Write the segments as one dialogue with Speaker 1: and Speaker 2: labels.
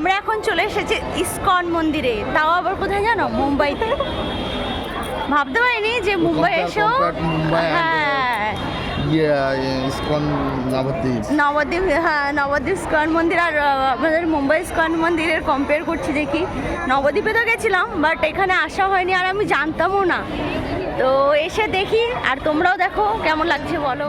Speaker 1: আমরা এখন চলে এসেছি ইসকন মন্দিরে। তাও আবার কোথায় জানো? মুম্বাইতে। ভাবতে পারিনি যে মুম্বাই এসেও
Speaker 2: and, uh,
Speaker 1: হ্যাঁ।
Speaker 2: ইয়ে ইসকন নবদ্বীপ।
Speaker 1: নবদ্বীপ হ্যাঁ নবদ্বীপ ইস্কন মন্দির আর আমাদের মুম্বাই ইস্কন মন্দিরের কম্পেয়ার করছি দেখি নবদ্বীপে তো গেছিলাম বাট এখানে আসা হয়নি আর আমি জানতামও না। তো এসে দেখি আর তোমরাও দেখো কেমন লাগছে বলো?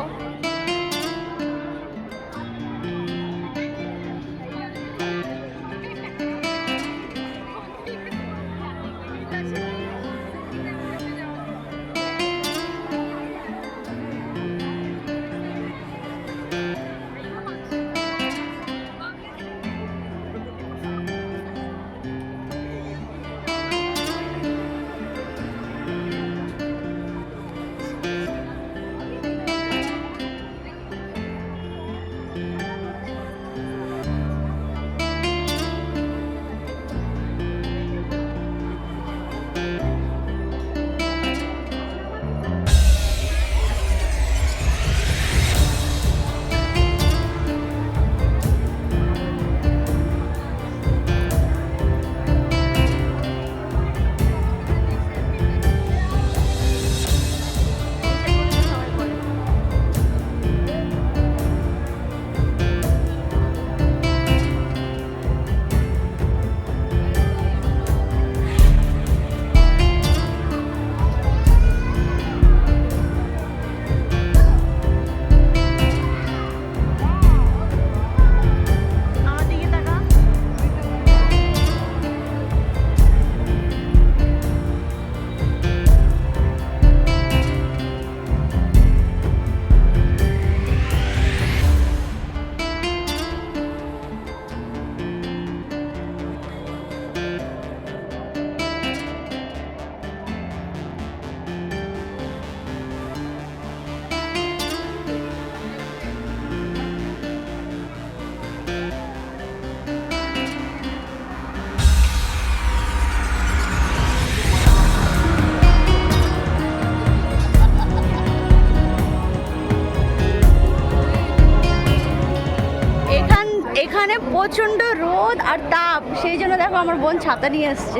Speaker 1: এখানে প্রচণ্ড রোদ আর তাপ। সেই জন্য দেখো আমার বোন ছাতা নিয়ে আসছে।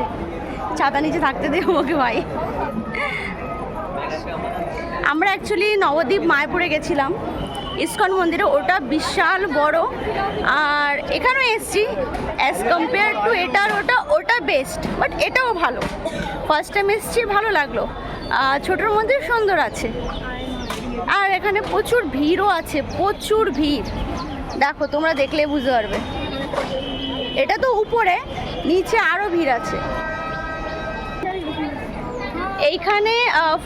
Speaker 1: ছাতা নিচে থাকতে দেবো ওকে, ভাই। আমরা অ্যাকচুয়ালি নবদ্বীপ, মায়াপুরে গেছিলাম। ইস্কন মন্দিরে, ওটা বিশাল বড়। আর এখানেও এসছি। অ্যাজ কম্পেয়ার টু এটার, ওটা ওটা বেস্ট বাট এটাও ভালো। ফার্স্ট টাইম এসছি, ভালো লাগল। আর ছোটোর মধ্যে সুন্দর আছে। আর এখানে প্রচুর ভিড়ও আছে, প্রচুর ভিড়। দেখো তোমরা দেখলে বুঝতে পারবে। এটা তো উপরে নিচে আরও ভিড় আছে। এইখানে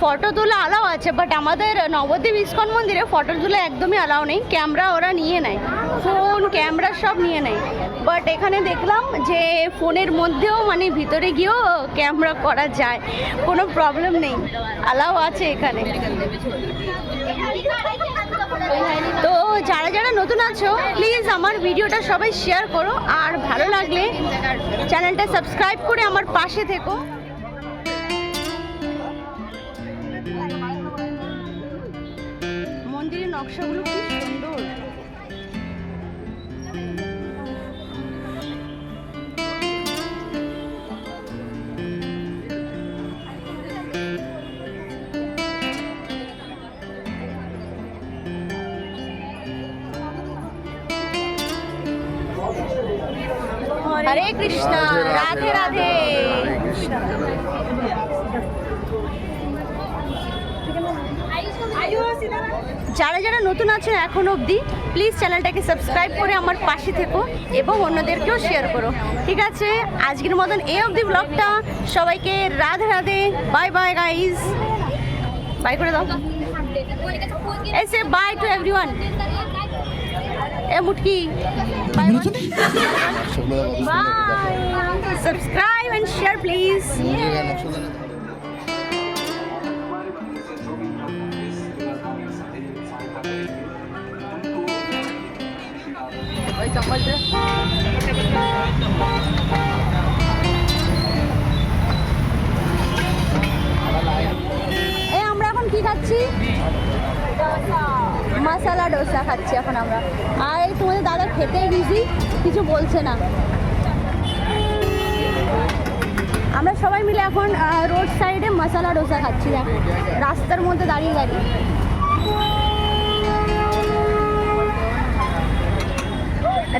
Speaker 1: ফটো তোলা আলাও আছে বাট আমাদের নবদ্বীপ ইস্কন মন্দিরে ফটো তোলা একদমই অ্যালাউ নেই। ক্যামেরা ওরা নিয়ে নেয়। ফোন ক্যামেরা সব নিয়ে নেয়। বাট এখানে দেখলাম যে ফোনের মধ্যেও মানে ভিতরে গিয়েও ক্যামেরা করা যায়। কোনো প্রবলেম নেই। অ্যালাউ আছে এখানে। তো যারা যারা নতুন আছো প্লিজ আমার ভিডিওটা সবাই শেয়ার করো। আর ভালো লাগলে চ্যানেলটা সাবস্ক্রাইব করে আমার পাশে থেকো। নকশাগুলো খুব সুন্দর। হরে কৃষ্ণ রাধে রাধে। যারা যারা নতুন আছেন এখন অবধি প্লিজ চ্যানেলটাকে সাবস্ক্রাইব করে আমার পাশে থেকো এবং অন্যদেরকেও শেয়ার করো। ঠিক আছে? আজকের মতন এই অবধি ব্লগটা সবাইকে Radhe Radhe. Bye bye guys bye করে দাও। এসে বাই টু এভরিওয়ান এ মুটকি। Bye subscribe and share please এ আমরা এখন কি খাচ্ছি? মশালা ডোসা খাচ্ছি এখন আমরা। আর এই তোমাদের দাদা খেতে বিজি কিছু বলছে না। আমরা সবাই মিলে এখন রোড সাইডে মশালা ডোসা খাচ্ছি, দেখো। রাস্তার মধ্যে দাঁড়িয়ে দাঁড়িয়ে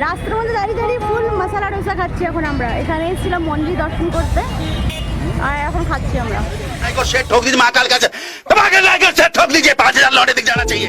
Speaker 1: রাস্তার মধ্যে দাঁড়িয়ে দাঁড়িয়ে ফুল মশালা ডোসা খাচ্ছি এখন আমরা। এখানে এসেছিলাম মন্দির দর্শন করতে। আর এখন খাচ্ছি আমরা।
Speaker 3: ঠক দিন মা কাল কাছে তোমাকে ঠক যে পাঁচ হাজার লড়ে দিক জানা চাই।